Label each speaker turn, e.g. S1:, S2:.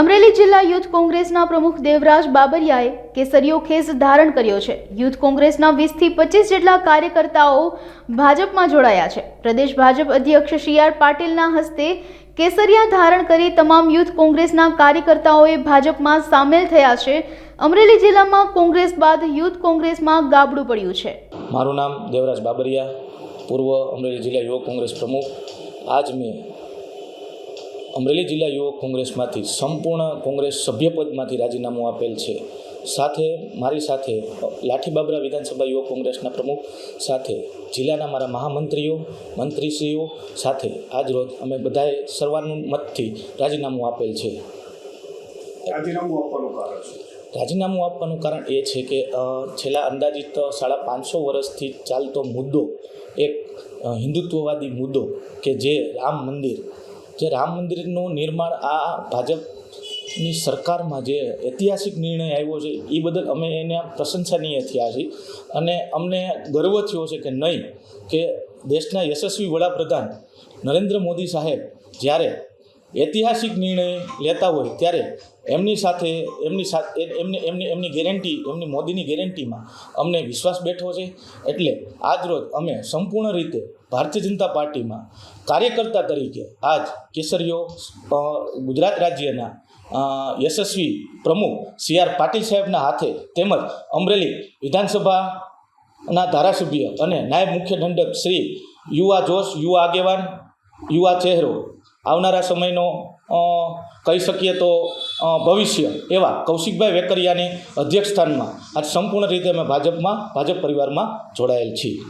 S1: અમરેલી જિલ્લા યુથ કોંગ્રેસના પ્રમુખ દેવરાજ બાબરિયાએ કેસરીયો ખેસ ધારણ કર્યો છે. યુથ કોંગ્રેસના વીસથી પચીસ જેટલા કાર્યકર્તાઓ ભાજપમાં જોડાયા છે. પ્રદેશ ભાજપ અધ્યક્ષ સી આર પાટીલના હસ્તે કેસરિયા ધારણ કરી તમામ યુથ કોંગ્રેસના કાર્યકર્તાઓએ ભાજપમાં સામેલ થયા છે. અમરેલી જિલ્લામાં કોંગ્રેસ બાદ યુથ કોંગ્રેસમાં ગાબડું પડ્યું છે.
S2: મારું નામ દેવરાજ બાબરિયા, પૂર્વ અમરેલી જિલ્લા યુવક કોંગ્રેસ પ્રમુખ. આજ મેં અમરેલી જિલ્લા યુવક કોંગ્રેસમાંથી સંપૂર્ણ કોંગ્રેસ સભ્યપદમાંથી રાજીનામું આપેલ છે. સાથે મારી સાથે લાઠી બાબરા વિધાનસભા યુવક કોંગ્રેસના પ્રમુખ સાથે જિલ્લાના મારા મહામંત્રીઓ મંત્રીશ્રીઓ સાથે આજરોજ અમે બધાએ સર્વાનુમતથી રાજીનામું આપેલ છે.
S3: રાજીનામું આપવાનું કારણ
S2: રાજીનામું આપવાનું કારણ એ છે કે છેલ્લા અંદાજિત સાડા પાંચસો વર્ષથી ચાલતો મુદ્દો એક હિન્દુત્વવાદી મુદ્દો કે જે રામ મંદિર જે રામ મંદિરનું નિર્માણ આ ભાજપની સરકારમાં જે ઐતિહાસિક નિર્ણય આવ્યો છે એ બદલ અમે એને પ્રશંસનીય થયા છીએ. અને અમને ગર્વ થયો છે કે નહીં, કે દેશના યશસ્વી વડાપ્રધાન નરેન્દ્ર મોદી સાહેબ જ્યારે ઐતિહાસિક નિર્ણય લેતા હોય ત્યારે એમની સાથે એમની સાથે એમને, એમની એમની ગેરંટી એમની મોદીની ગેરંટીમાં અમને વિશ્વાસ બેઠો છે. એટલે આજરોજ અમે સંપૂર્ણ રીતે ભારતીય જનતા પાર્ટીમાં કાર્યકર્તા તરીકે આજ કેસરીઓ ગુજરાત રાજ્યના યશસ્વી પ્રમુખ સી આર પાટીલ સાહેબના હાથે તેમજ અમરેલી વિધાનસભાના ધારાસભ્ય અને નાયબ મુખ્ય દંડક શ્રી યુવા જોશ, યુવા આગેવાન, યુવા ચહેરો આવનારા સમયનો કહી શકીએ તો ભવિષ્ય એવા કૌશિકભાઈ વેકરિયાની અધ્યક્ષસ્થાનમાં આજ સંપૂર્ણ રીતે અમે ભાજપમાં, ભાજપ પરિવારમાં જોડાયેલ છીએ.